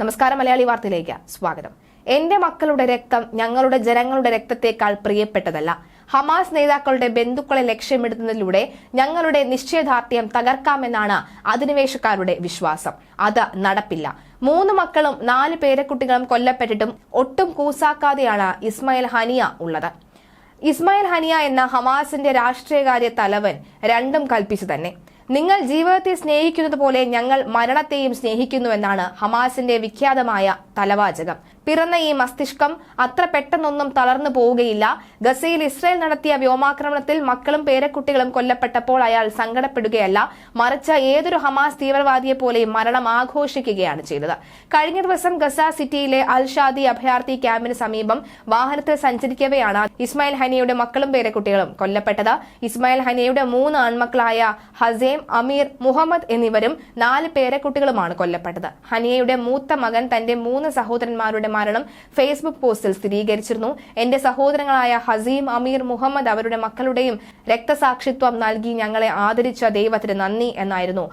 നമസ്കാരം മലയാളി വാർത്തയിലേക്ക് സ്വാഗതം. എന്റെ മക്കളുടെ രക്തം ഞങ്ങളുടെ ജനങ്ങളുടെ രക്തത്തേക്കാൾ പ്രിയപ്പെട്ടതല്ല. ഹമാസ് നേതാക്കളുടെ ബന്ധുക്കളെ ലക്ഷ്യമിടുന്നതിലൂടെ ഞങ്ങളുടെ നിശ്ചയദാർഢ്യം തകർക്കാമെന്നാണ് അധിനിവേശക്കാരുടെ വിശ്വാസം. അത് നടപ്പില്ല. മൂന്ന് മക്കളും നാല് പേരക്കുട്ടികളും കൊല്ലപ്പെട്ടിട്ടും ഒട്ടും കൂസാക്കാതെയാണ് ഇസ്മായിൽ ഹനിയ ഉള്ളത്. ഇസ്മായിൽ ഹനിയ എന്ന ഹമാസിന്റെ രാഷ്ട്രീയകാര്യ തലവൻ രണ്ടും കൽപ്പിച്ചു തന്നെ. നിങ്ങൾ ജീവിതത്തെ സ്നേഹിക്കുന്നത് പോലെ ഞങ്ങൾ മരണത്തെയും സ്നേഹിക്കുന്നുവെന്നാണ് ഹമാസിന്റെ വിഖ്യാതമായ തലവാചകം. പിറന്ന ഈ മസ്തിഷ്കം അത്ര പെട്ടെന്നൊന്നും തളർന്നു പോവുകയില്ല. ഗസയിൽ ഇസ്രയേൽ നടത്തിയ വ്യോമാക്രമണത്തിൽ മക്കളും പേരക്കുട്ടികളും കൊല്ലപ്പെട്ടപ്പോൾ അയാൾ സങ്കടപ്പെടുകയല്ല. മറിച്ച് ഏതൊരു ഹമാസ് തീവ്രവാദിയെ പോലെയും മരണം ആഘോഷിക്കുകയാണ് ചെയ്തത്. കഴിഞ്ഞ ദിവസം ഗസ സിറ്റിയിലെ അൽ ഷാദി അഭയാർത്ഥി ക്യാമ്പിന് സമീപം വാഹനത്തിൽ സഞ്ചരിക്കവെയാണ് ഇസ്മായിൽ ഹനിയുടെ മക്കളും പേരക്കുട്ടികളും കൊല്ലപ്പെട്ടത്. ഇസ്മായിൽ ഹനിയുടെ മൂന്ന് ആൺമക്കളായ ഹസേം അമീർ മുഹമ്മദ് എന്നിവരും നാല് പേരക്കുട്ടികളുമാണ് കൊല്ലപ്പെട്ടത്. ഹനിയയുടെ മൂത്ത മകൻ തന്റെ മൂന്ന് സഹോദരന്മാരുടെ മരണം ഫേസ്ബുക്ക് പോസ്റ്റിൽ സ്ഥിരീകരിച്ചിരുന്നു. എന്റെ സഹോദരങ്ങളായ ഹസീം അമീർ മുഹമ്മദ് അവരുടെ മക്കളുടെയും രക്തസാക്ഷിത്വം നൽകി ഞങ്ങളെ ആദരിച്ച ദൈവത്തിന് നന്ദി എന്നായിരുന്നു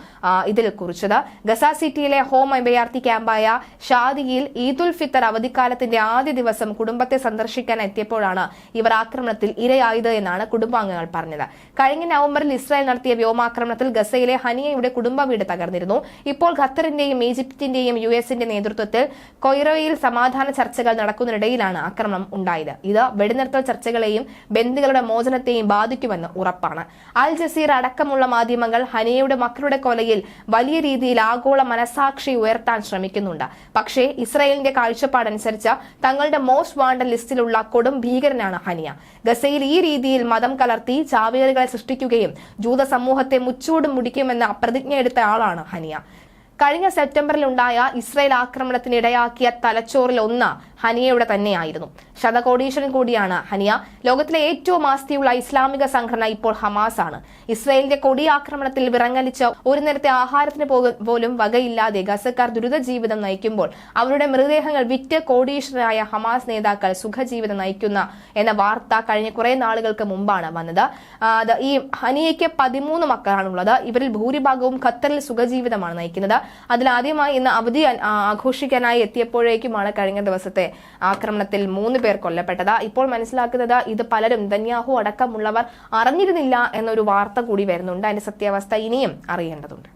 ഇതിൽ കുറിച്ചത്. ഗസ സിറ്റിയിലെ ഹോം അഭയാർത്ഥി ക്യാമ്പായ ഷാദിയിൽ ഈദുൽ ഫിത്തർ അവധിക്കാലത്തിന്റെ ആദ്യ ദിവസം കുടുംബത്തെ സന്ദർശിക്കാൻ എത്തിയപ്പോഴാണ് ഇവർ ആക്രമണത്തിൽ ഇരയായത് എന്നാണ് കുടുംബാംഗങ്ങൾ പറഞ്ഞത്. കഴിഞ്ഞ നവംബറിൽ ഇസ്രായേൽ നടത്തിയ വ്യോമാക്രമണത്തിൽ ഗസയിലെ ഹനിയയുടെ കുടുംബ വീട് തകർന്നിരുന്നു. ഇപ്പോൾ ഖത്തറിന്റെയും ഈജിപ്തിന്റെയും യു എസിന്റെ നേതൃത്വത്തിൽ കൊയ്റോയിൽ സമാധാന ചർച്ചകൾ നടക്കുന്നതിനിടയിലാണ് ആക്രമണം ഉണ്ടായത്. ഇത് വെടിനിർത്തൽ ചർച്ചകളെയും ബന്ദികളുടെ മോചനത്തെയും ബാധിക്കുമെന്ന് ഉറപ്പാണ്. അൽ ജസീർ അടക്കമുള്ള മാധ്യമങ്ങൾ ഹനിയയുടെ മക്കളുടെ കൊലയിൽ വലിയ രീതിയിൽ ആഗോള മനസാക്ഷി ഉയർത്താൻ ശ്രമിക്കുന്നുണ്ട്. പക്ഷേ ഇസ്രായേലിന്റെ കാഴ്ചപ്പാടനുസരിച്ച് തങ്ങളുടെ മോസ്റ്റ് വാണ്ടഡ് ലിസ്റ്റിലുള്ള കൊടും ഭീകരനാണ് ഹനിയ. ഗസയിൽ ഈ രീതിയിൽ മതം കലർത്തി ചാവേറുകളെ സൃഷ്ടിക്കുകയും ജൂത സമൂഹത്തെ മുച്ചൂടും മുടിക്കുമെന്ന പ്രതിജ്ഞ എടുത്ത ആളാണ് ഹനിയ. കഴിഞ്ഞ സെപ്റ്റംബറിൽ ഉണ്ടായ ഇസ്രായേൽ ആക്രമണത്തിന് ഇടയാക്കിയ തലച്ചോറിൽ ഒന്ന് ഹനിയയുടെ തന്നെയായിരുന്നു. ശതകോടീശ്വരൻ കൂടിയാണ് ഹനിയ. ലോകത്തിലെ ഏറ്റവും ആസ്തിയുള്ള ഇസ്ലാമിക സംഘടന ഇപ്പോൾ ഹമാസ് ആണ് ഇസ്രായേലിന്റെ കൊടിയാക്രമണത്തിൽ വിറങ്ങലിച്ച ഒരു നേരത്തെ ആഹാരത്തിന് പോലും വകയില്ലാതെ ഗസക്കാർ ദുരിത ജീവിതം നയിക്കുമ്പോൾ അവരുടെ മൃതദേഹങ്ങൾ വിറ്റ് കോടീശ്വരനായ ഹമാസ് നേതാക്കൾ സുഖജീവിതം നയിക്കുന്ന എന്ന വാർത്ത കഴിഞ്ഞ കുറെ നാളുകൾക്ക് മുമ്പാണ് വന്നത്. ഈ ഹനിയയ്ക്ക് പതിമൂന്ന് മക്കളാണുള്ളത്. ഇവരിൽ ഭൂരിഭാഗവും ഖത്തറിൽ സുഖജീവിതമാണ് നയിക്കുന്നത്. അതിലാദ്യമായി ഇന്ന് അവധി ആഘോഷിക്കാനായി എത്തിയപ്പോഴേക്കുമാണ് കഴിഞ്ഞ ദിവസത്തെ ആക്രമണത്തിൽ മൂന്ന് പേർ കൊല്ലപ്പെട്ടതാ. ഇപ്പോൾ മനസ്സിലാക്കുന്നത് ഇത് പലരും ധന്യാഹു അടക്കമുള്ളവർ അറിഞ്ഞിരുന്നില്ല എന്നൊരു വാർത്ത കൂടി വരുന്നുണ്ട്. അതിന്റെ സത്യാവസ്ഥ ഇനിയും അറിയേണ്ടതുണ്ട്.